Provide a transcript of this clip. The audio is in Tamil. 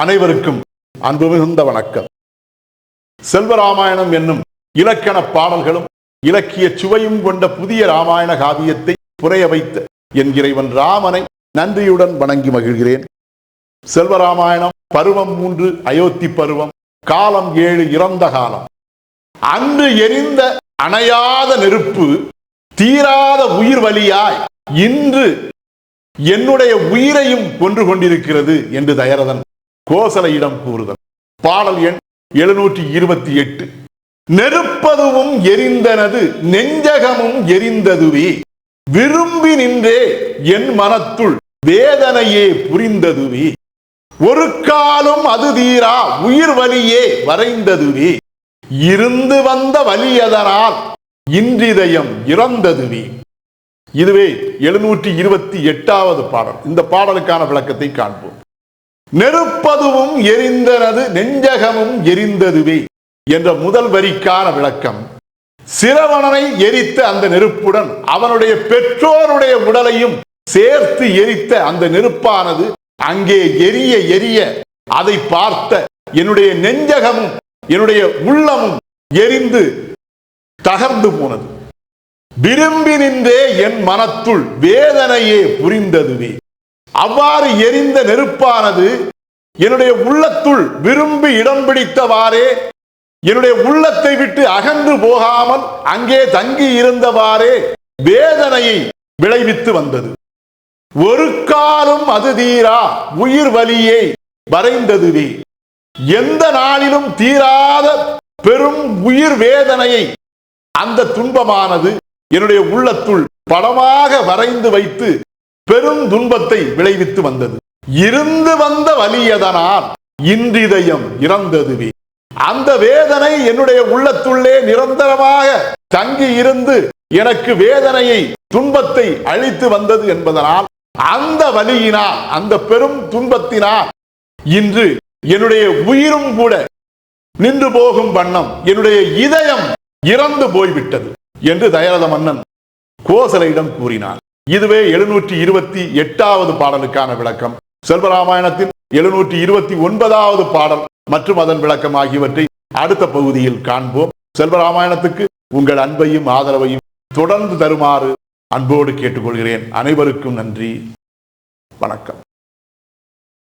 அனைவருக்கும் அன்பு மிகுந்த வணக்கம். செல்வராமாயணம் என்னும் இலக்கண பாடல்களும் இலக்கிய சுவையும் கொண்ட புதிய ராமாயண காவியத்தை புரைய வைத்த என் இறைவன் ராமனை நன்றியுடன் வணங்கி மகிழ்கிறேன். செல்வராமாயணம் பருவம் மூன்று அயோத்தி பருவம் காலம் ஏழு இறந்த காலம். அன்று எரிந்த அணையாத நெருப்பு தீராத உயிர் வலியாய் இன்று என்னுடைய உயிரையும் கொன்று கொண்டிருக்கிறது என்று தயரதன் கோசலையிடம் கூறுதல். பாடல் எண் எழுநூற்றி இருபத்தி எட்டு நெருப்பதுவும் எரிந்தனது நெஞ்சகமும் எரிந்ததுவே. விரும்பி நின்றே என் மனத்துள் வேதனையே புரிந்ததுவே. ஒரு காலம் அது தீரா உயிர் வலியே வரைந்ததுவே. இருந்து வந்த வலியதனால் இன்றிதயம் இறந்ததுவே. இதுவே எழுநூற்றி இருபத்தி எட்டாவது பாடல். இந்த பாடலுக்கான விளக்கத்தை காண்போம். நெருப்பதுவும் எரிந்தனது நெஞ்சகமும் எரிந்ததுவே என்ற முதல் வரிக்கான விளக்கம். சிரவணனை எரித்த அந்த நெருப்புடன் அவனுடைய பெற்றோருடைய உடலையும் சேர்த்து எரித்த அந்த நெருப்பானது அங்கே எரிய எரிய அதை பார்த்த என்னுடைய நெஞ்சகமும் என்னுடைய உள்ளமும் எரிந்து தகர்ந்து போனது. விரும்பி நின்றே என் மனத்துள் வேதனையே புரிந்ததுவே. அவ்வாறு எரிந்த நெருப்பானது என்னுடைய உள்ளத்துள் விரும்பி இடம் பிடித்தவாறே என்னுடைய உள்ளத்தை விட்டு அகன்று போகாமல் அங்கே தங்கி இருந்தவாறே வேதனையை விளைவித்து வந்தது. ஒரு காலம் அது தீரா உயிர் வலியை வரைந்ததுவே. எந்த நாளிலும் தீராத பெரும் உயிர் வேதனையை அந்த துன்பமானது என்னுடைய உள்ளத்துள் படமாக வரைந்து வைத்து பெரும் துன்பத்தை விளைவித்து வந்தது. இருந்து வந்த வலியதனால் இன்றிதயம் இறந்ததுவே. அந்த வேதனை என்னுடைய உள்ளத்துள்ளே நிரந்தரமாக தங்கி இருந்து எனக்கு வேதனையை துன்பத்தை அழித்து வந்தது என்பதனால் அந்த வலியினால் அந்த பெரும் துன்பத்தினால் இன்று என்னுடைய உயிரும் கூட நின்று போகும் வண்ணம் என்னுடைய இதயம் இறந்து போய்விட்டது என்று தயரத மன்னன் கோசலையிடம் கூறினார் இதுவே எழுநூற்றி இருபத்தி எட்டாவது பாடலுக்கான விளக்கம். செல்வராமாயணத்தின் எழுநூற்றி இருபத்தி ஒன்பதாவது பாடல் மற்றும் அதன் விளக்கம் ஆகியவற்றை அடுத்த பகுதியில் காண்போம். செல்வராமாயணத்துக்கு உங்கள் அன்பையும் ஆதரவையும் தொடர்ந்து தருமாறு அன்போடு கேட்டுக்கொள்கிறேன். அனைவருக்கும் நன்றி. வணக்கம்.